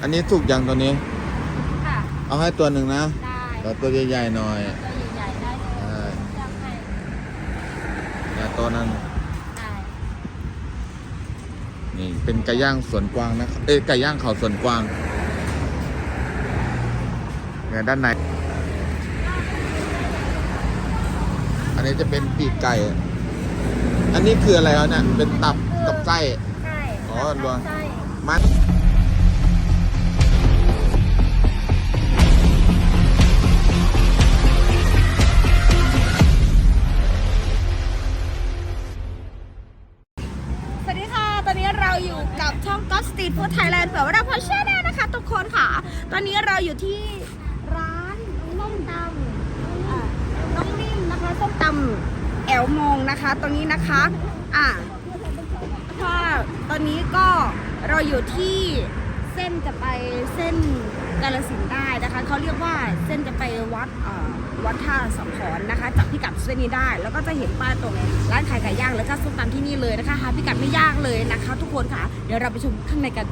อันนี้สุกยังตัวนี้ ค่ะ เอาให้ตัวหนึ่งนะได้แล้วตัวใหญ่ๆหน่อยตัวใหญ่ๆได้เลยเออจังให้เนี่ยตัวนั้น ได้ นี่เป็นไก่ย่างสวนกวางนะ เอ้ยไก่ย่างเขาสวนกวางเนี่ยด้านใน อันนี้จะเป็นปีกไก่ อันนี้คืออะไรครับเนี่ย เป็นตับกับไส้ ใช่อ๋อรวมใช่มัน รงร้านขายไก่ย่างแล้วก็ส้มตำที่นี่เลยนะคะหาพิกัดไม่ยากเลยนะคะ ทุกคนค่ะ เดี๋ยวเราไปชมข้างในกัน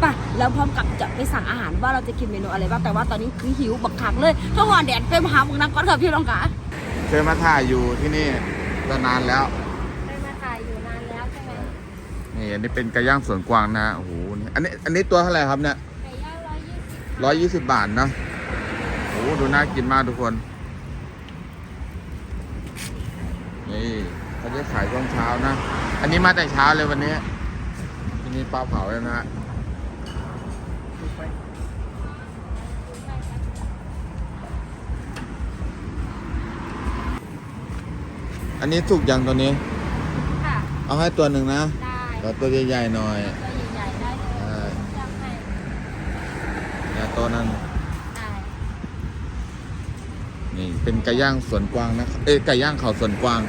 ไป่ะแล้วพร้อมกับจะไปสั่งอาหารว่าเราจะกินเมนูอะไรบ้างแต่ว่าตอนนี้คือหิวบักคักเลยทุกคนเดี๋ยวไปหาบุกน้ำก่อนค่ะพี่รองค่ะเคยมาถ่ายอยู่ที่นี่ตั้งนานแล้วไปมาถ่ายอยู่นานแล้วใช่ไหมนี่อันนี้เป็นไก่ย่างสวนกวางนะโอ้โหนี่อันนี้อันนี้ตัวเท่าไหร่ครับเนี่ยไก่ย่างร้อยยี่สิบร้อยยี่สิบบาทนะโอ้โหดูน่ากินมากทุกคน นี่เขาจะขายช่วงเช้านะ อันนี้มาแต่เช้าเลยวันนี้ที่นี่ปลาเผาเลยนะฮะอันนี้สุกยังตัวนี้ ค่ะ เอาให้ตัวหนึ่งนะ ได้แล้วตัวใหญ่ๆหน่อย ตัวใหญ่ๆได้เลยเออจังให้เนี่ยตัวนั้น ได้ นี่ เป็นไก่ย่างสวนกวางนะเอ้ยไก่ย่างเขาสวนกวาง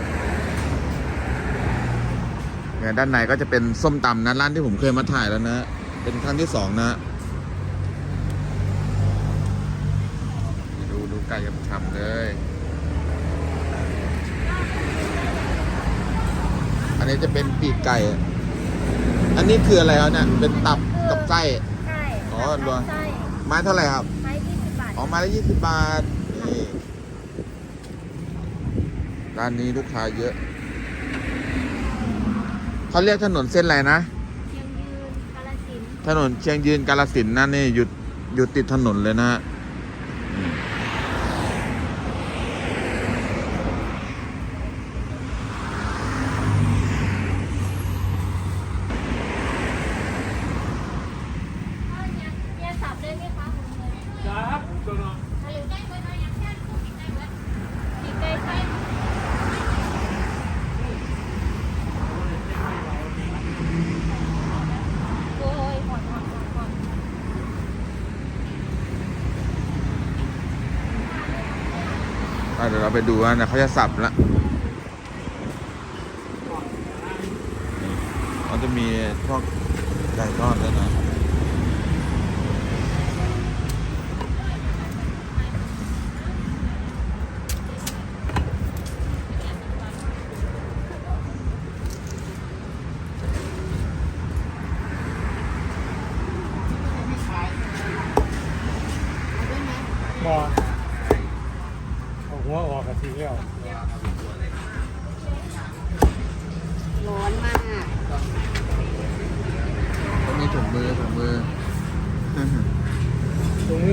เนี่ยด้านในก็จะเป็นส้มตำนะร้านที่ผมเคยมาถ่ายแล้วนะ เป็นครั้งที่สองนะนี่ดูดูไก่ฉ่ำๆเลย อันนี้จะเป็นปีกไก่ อันนี้คืออะไรครับเนี่ยเป็นตับกับไส้ ใช่อ๋อรวมใช่ไม้เท่าไหร่ครับ ไม้ยี่สิบบาทออกมาละยี่สิบบาท นี่ ร้านนี้ลูกค้าเยอะ เขาเรียกถนนเส้นอะไรนะ เชียงยืนกาลสินธุ์ถนนเชียงยืนกาลสินธุ์นั่นนี่อยู่อยู่ติดถนนเลยนะฮะอืมอะเดี๋ยวเราไปดูว่าเขาจะสับละเขาจะมีพวกไก่ทอดด้วยนะ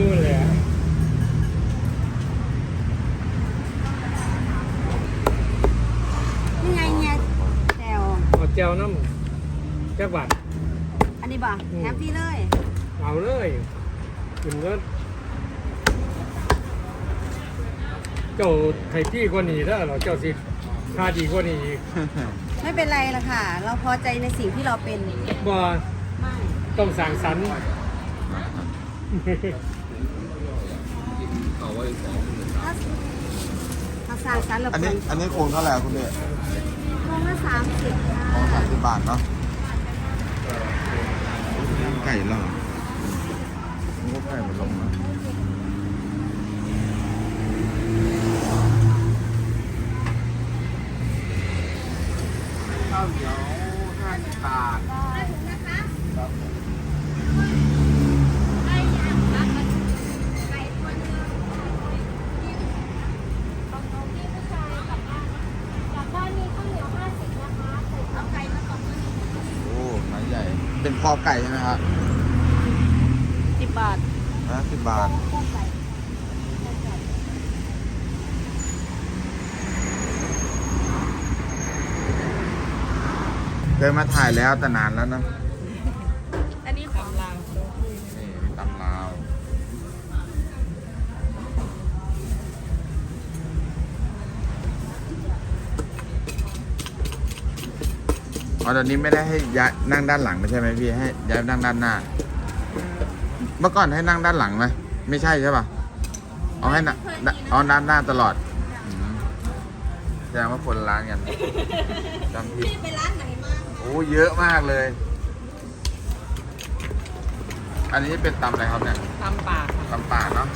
ตรงมือเลยอะนี่ไงเนี่ยแซวเอาเจลน้ำจักบาท อันนี้บ่แฮปปี้เลยเอาเลยกินก็เจ้าไข่พี่กว่านี้ถ้าเราเจ้าสิค่าดีกว่านี้อีกไม่เป็นไรละค่ะ เราพอใจในสิ่งที่เราเป็น บ่ไม่ต้องสั่งสรรค์ ถ้าสร้างสรรค์เราอันเป็นี้นอันนี้โครงเท่าไหร่ครับคุณเนี่ยโมงละสามสิบค่ะโครงสามสิบบาทเนาะไก่เหรอมันก็ไก่หมดลงมาข้าวเหนียวห้าสิบบาท ได้ คอไก่ใช่ไหมครับสิบบาทนะสิบบาท เคยมาถ่ายแล้วแต่นานแล้วเนอะ อ๋อตอนนี้ไม่ได้ให้ย้ายนั่งด้านหลังไม่ใช่ไหมพี่ให้ย้ายนั่งด้านหน้า เมื่อก่อนให้นั่งด้านหลังไหมไม่ใช่ใช่ป่ะเอาให้นั่งเอาด้านหน้าตลอดอืมแสดงว่าคนละร้านกันจำผิดพี่ไปร้านไหนมาโอ้เยอะมากเลย อันนี้เป็นตำอะไรครับเนี่ยตำป่าค่ะตำป่าเนาะ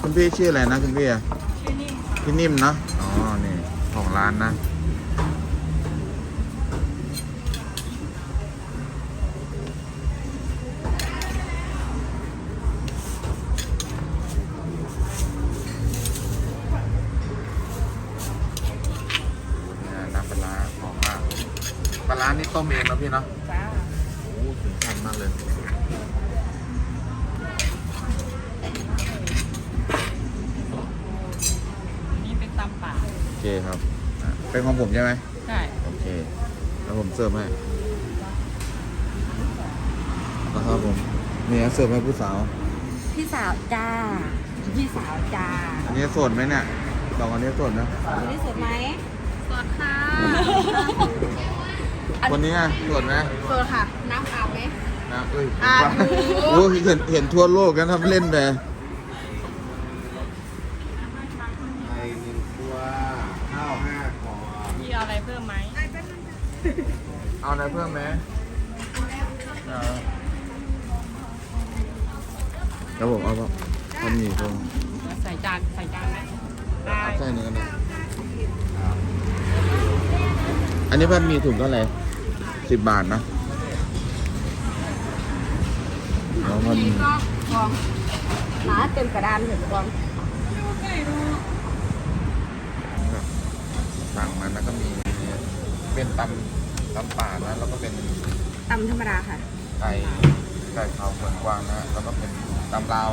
คุณพี่ชื่ออะไรนะคุณพี่อะชื่อนิ่มพี่นิ่มเนาะอ๋อนี่ของร้านนะ เคครับอะเป็นของผมใช่ไหมใช่โอเค แล้วผมเสิร์ฟให้นะครับผมนี่เสิร์ฟให้ผู้สาว พี่สาวจ้า พี่สาวจ้าอันนี้โสดไหมเนี่ยสองอันนี้โสดนะอันนี้สดไหมสดค่ะคนนี้อะโสดไหมสดค่ะ น้ำอาบไหม นะเอ้ยอะว่าดูโอ้เห็นเห็นทั่วโลกกันทำเล่นไป เอาอะไรเพิ่มไหมเอาแล้วผมเอาแบบทำหมี่เพิ่มใส่จานใส่จานไหมได้เอาใส่เนื้อกันเลยอันนี้พันหมี่ถุงเท่าไหร่สิบบาทนะแล้วมันนี่ก็กองหนาเต็มกระดานเห็นกองสั่งมาแล้วก็มี เป็นตำตำป่านะ แล้วก็เป็นตำธรรมดาค่ะ ไก่ไก่ขาวเผือกกวางนะฮะแล้วก็เป็นตำลาว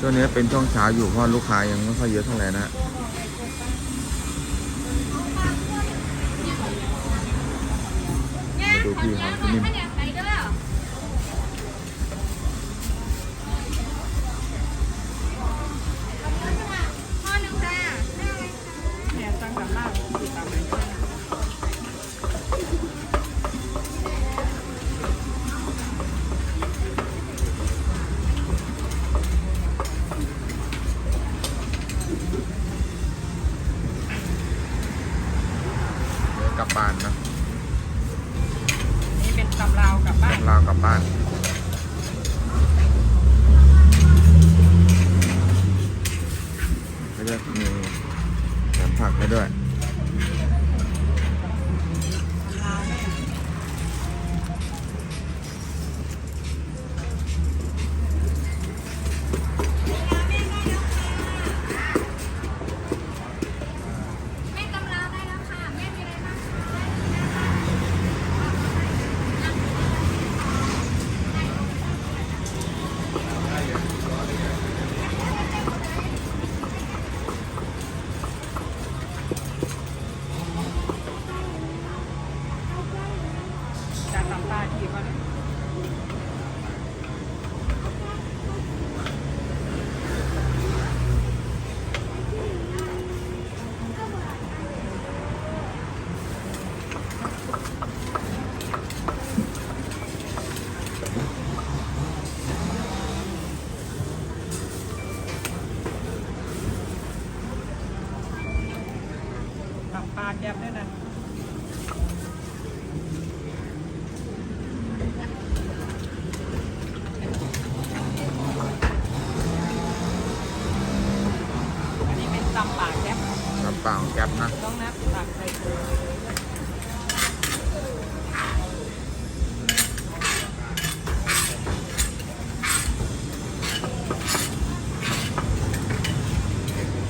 ช่วงนี้เป็นช่วงเช้าอยู่เพราะลูกค้ายังไม่ค่อยเยอะเท่าไหร่นะฮะมาดูพี่เขาที่นี่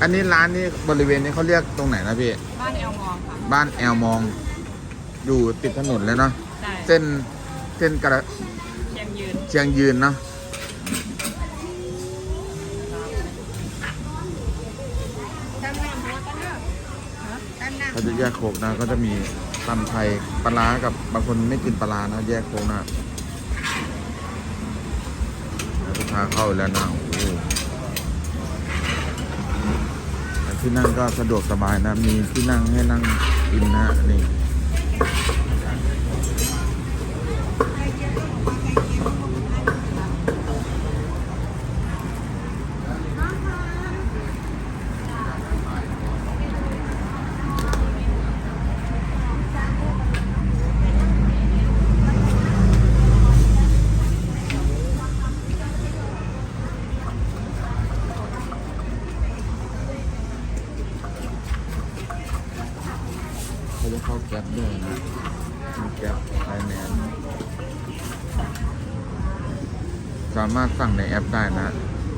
อันนี้ร้านนี้บริเวณนี้เขาเรียกตรงไหนนะพี่ บ้านแอลมองค่ะบ้านแอลมอง อยู่ติดถนนเลยเนาะได้เส้นเส้นกระเชียงยืนเชียงยืนเนาะตำน้ำหัวกันเด้อตำน้ำเขาจะแยกโคกนะก็จะมีตำไทยปลาร้ากับบางคนไม่กินปลาร้านะแยกโคกนะลูกค้าเข้าแล้วนะโอ้โหแต่ ที่นั่งก็สะดวกสบายนะ มีที่นั่งให้นั่งกินนะนี่ แก๊ปไลน์แมนสามารถสั่งในแอปได้นะ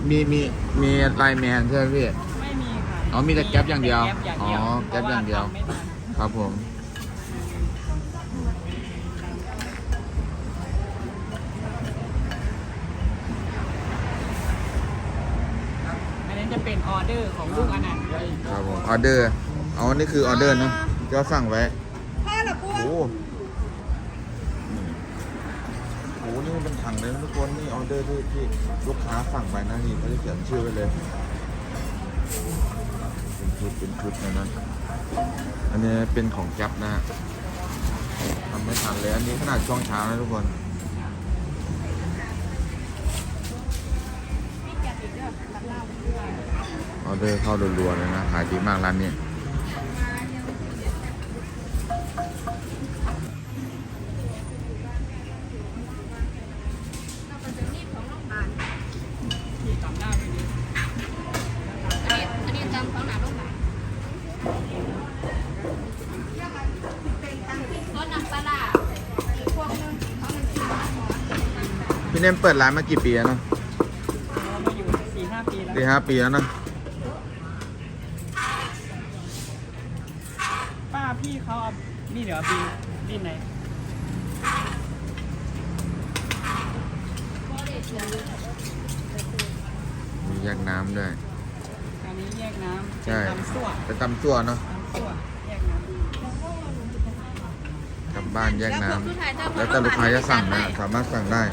มีมีมีไลน์แมนใช่ไหมพี่ ไม่มีค่ะอ๋อมีแต่แก๊ปอย่างเดียวมีแต่แก๊ปอย่างเดียวอ๋อ แก๊ปอย่างเดียว พระทำไม่ทันครับผม อันนี้จะเป็นออเดอร์ของลูกอนันต์ครับผม ออเดอร์อ๋อนี่คือออเดอร์เนอะที่เราสั่งไว้ พ่อเหรอปูโอ้โห ถังเลยทุกคนนี่ออเดอร์ที่ที่ลูกค้าสั่งไปนะนี่เขาจะเขียนชื่อไว้เลยเป็นชุดเป็นชุดนะนะอันนี้เป็นของแก๊ปนะฮะทำไม่ทันเลยอันนี้ขนาดช่วงเช้านะทุกคนออเดอร์เข้ารัวๆเลยนะขายดีมากร้านนี้ พี่เนมเปิดร้านมากี่ปีแล้วเนอะเรามาอยู่สี่ห้าปีแล้วสี่ห้าปีแล้วเนอะป้าพี่เขาเอานี่เดี๋ยวบินบินไหนมีแยกน้ำด้วย อันนี้แยกน้ำใช่เป็นตำสั่วเป็นตำซั่วเนาะตำสั่วแยกน้ำกลับบ้านแยกน้ำแล้วแต่ลูกค้าจะสั่งนะสามารถสั่งได้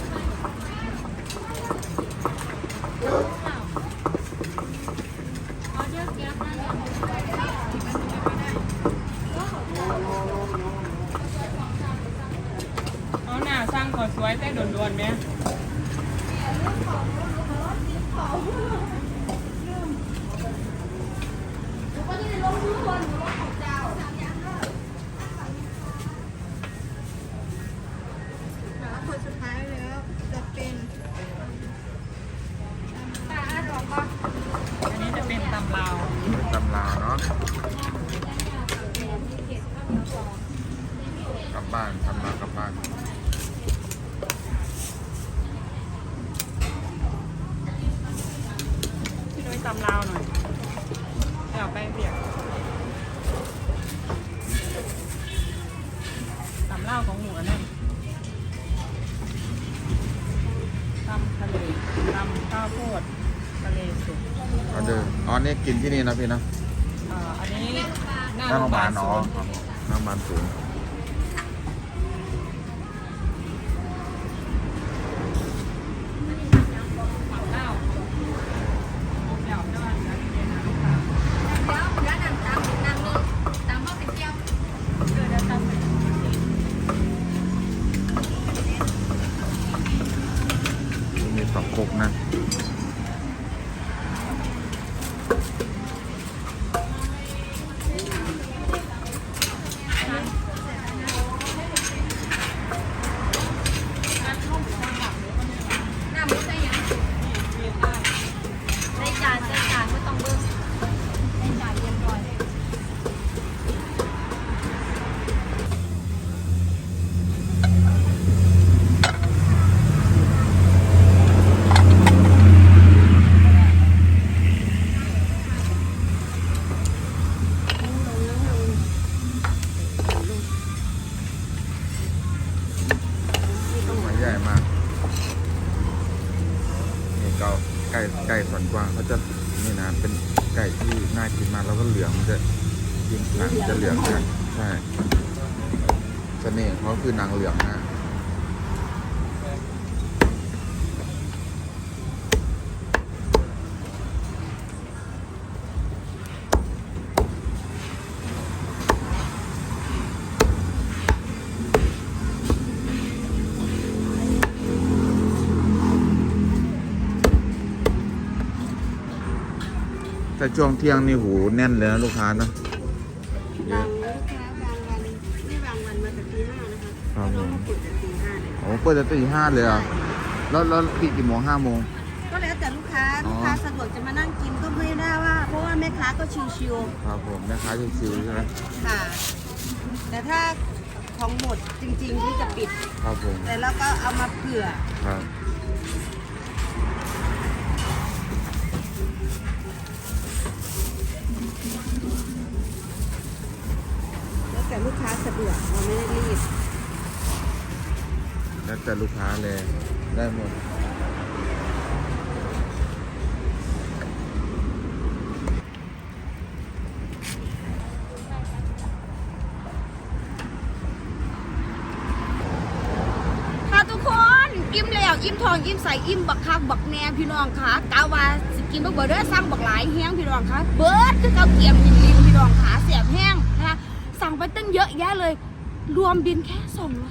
Thank you. เดอร์อ๋อนี่กินที่นี่นะพี่เนอะเอ่ออันนี้หน้าหน้าโรโรงงพพยายาบาบาลลศูอ๋อนย์หน้าโรงพยาบาลศูนย์ต ก่ไก่สันกวางเขาจะนี่นะเป็นไก่ที่น่ากินมากแล้วก็เหลืองจะยิงหนังจะเหลืองนะใช่เสน่ห์เขาคือหนังเหลืองนะ แต่ช่วงเที่ยงนี่หูแน่นเลยนะลูกค้านะเยบาอะงลูกค้าบางวันนี่บางวันมาแต่ตีห้านะคะครับผมเขาก็ปิดแต่ตีห้าเลยโอ้เปิดแต่ตีห้าเลยเหรอะแล้วแล้วปิดกี่โมงห้าโมง ก็แล้วแต่ลูกค้าอ๋อ ลูกค้าสะดวกจะมานั่งกินก็ไม่ได้ว่า เพราะว่าแม่ค้าก็ชิวครับผมแม่ค้าชิวๆใช่ไหมๆค่ะ แต่ถ้าของหมดจริงๆที่จะปิด ครับผมแต่เราก็เอามาเผื่อ ครับ แล้วแต่ลูกค้าสะดวกเราไม่ได้รีบแล้วแต่ลูกค้าเลย ได้หมด ค่ะทุกคนอิ่มแล้วอิ่มทองอิ่มใสอิ่มบักคักบักแหนมพี่น้องค่ะกาวาสิกินบักเบอร์เดอร์สั่งบักหลายแห้งพี่น้องค่ะเบิร์ดคือเกาเกียมยินลิมพี่น้องค่ะเสียบแห้งนะคะสั่ง ไปตั้งเยอะแยะเลย รวมบินแค่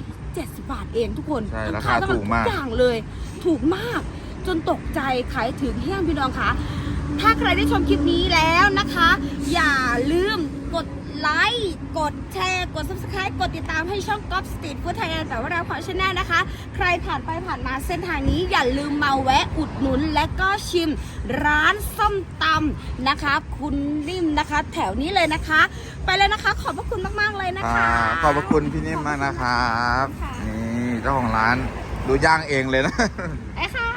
270 บาทเองทุกคนใช่ทั้งราคาทั้งถูกมากทุอย่างเลย ถูกมากจนตกใจขายถึงแห้งพี่น้องค่ะถ้าใครได้ชมคลิปนี้แล้วนะคะ อย่าลืมกดไลค์กดแชร์กด subscribe กดติดตามให้ช่อง g o p Street Food Thailand แต่ว่าเราขอชแนลนะคะ ใครผ่านไปผ่านมาเส้นทางนี้อย่าลืมมาแวะอุดหนุนและก็ชิมร้านส้มตำนะคะ คุณนิ่มนะคะ แถวนี้เลยนะคะ ไปเลยนะคะ ขอบพระคุณมากๆเลยนะอ่าคะขอบพระคุณพี่นิ่มมากนะครับค่ะนี่เจ้าของร้านดูย่างเองเลยนะ ไอ้ค่ะ